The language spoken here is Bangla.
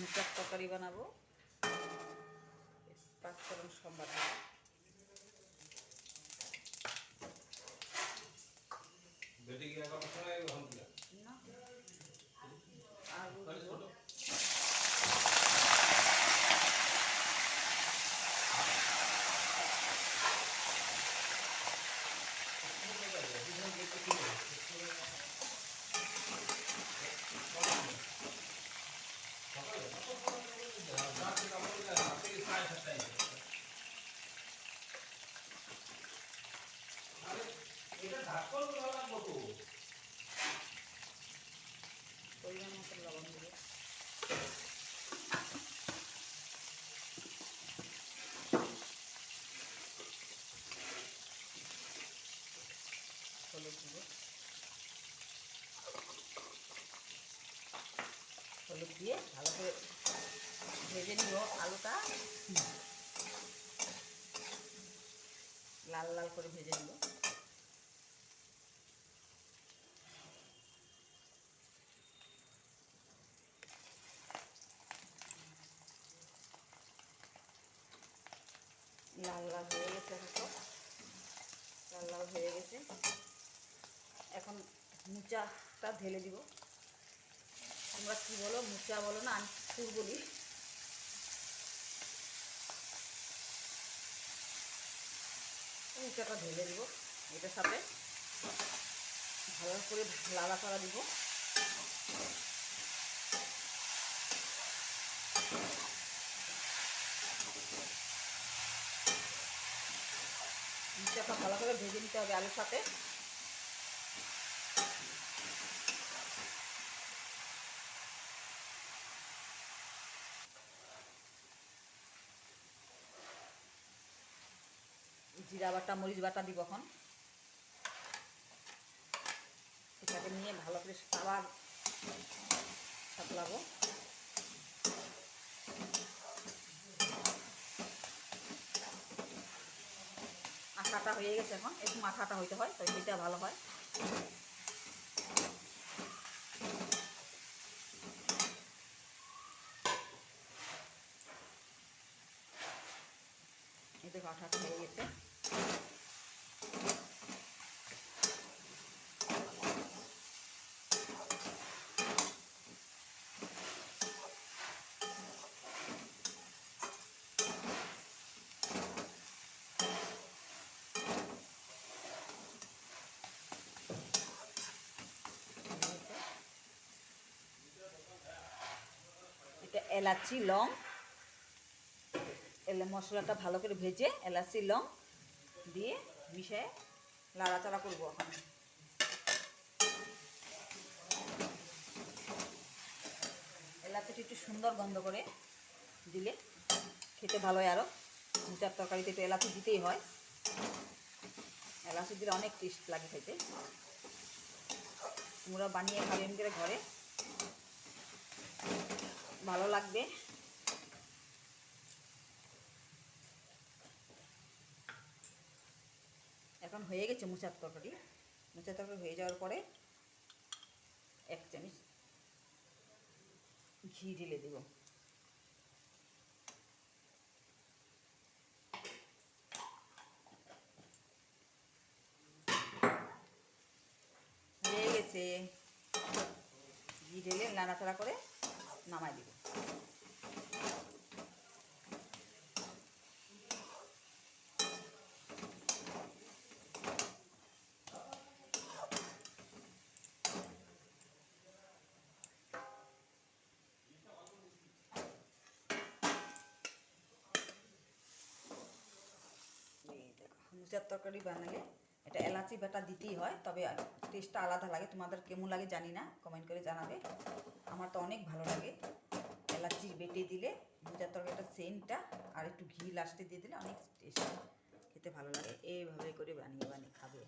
মুচার তরকারি বানাবো। পাঁচফোড়ন সম্বাদ বেটে এটা ঢাকল লাগবো তো পরিমাণ মতো লবণ দেবো হলুদ দিব হলুদ দিয়ে ভালো করে ভেজে নিব আলুটা। লাল লাল করে ভেজে নিব। লাল হয়ে গেছে এখন লাল হয়ে গেছে। এখন মুচাটা ঢেলে দিব। তোমরা কি বলো, মুচা বলো না, আমি সুর বলি। মুচাটা ঢেলে দিব এটার সাথে। ভালো করে লালা করা দিব। মুচাটা ভালো করে ভেজে নিতে হবে আলুর সাথে। জিরা বাটা, মরিচ বাটা দিব এখন। এটাকে নিয়ে ভালো করে আবার সাতলাবো আটাটা হয়ে গেছে এখন। একটু মাথাটা হইতে হয় তো এটা ভালো হয়। এতে আঠাটা হয়ে গেছে এটা এলাচি, লং। এলে মশলাটা ভালো করে ভেজে এলাচি, লং দিয়ে মিশিয়ে লাড়াচাড়া করব এখন। এলাচিটা একটু সুন্দর গন্ধ করে দিলে খেতে ভালো হয় আরও মুচার তরকারিতে একটু এলাচি দিতেই হয়। এলাচি দিলে অনেক টেস্ট লাগে খেতে। তোমরা বানিয়ে খাবে এমনি করে ঘরে। ভালো লাগবে। এখন হয়ে গেছে মুচার তরকারি। মুচার তরকারি হয়ে যাওয়ার পরে এক চামচ ঘি ঢেলে দেব। হয়ে গেছে। ঘি ঢেলে নাড়াচাড়া করে নামাই দিব এই দেখো মুচার তরকারি বানালে এটা এলাচি বাটা দিতেই হয়, তবে টেস্টটা আলাদা লাগে। তোমাদের কেমন লাগে জানি না কমেন্ট করে জানাবে। আমার তো অনেক ভালো লাগে। এলাচি বেটে দিলে মুচার তরকারিটা সেন্টটা আর একটু ঘি লাস্টে দিয়ে দিলে অনেক টেস্ট খেতে ভালো লাগে। এইভাবে করে বানিয়ে বানিয়ে খাবে।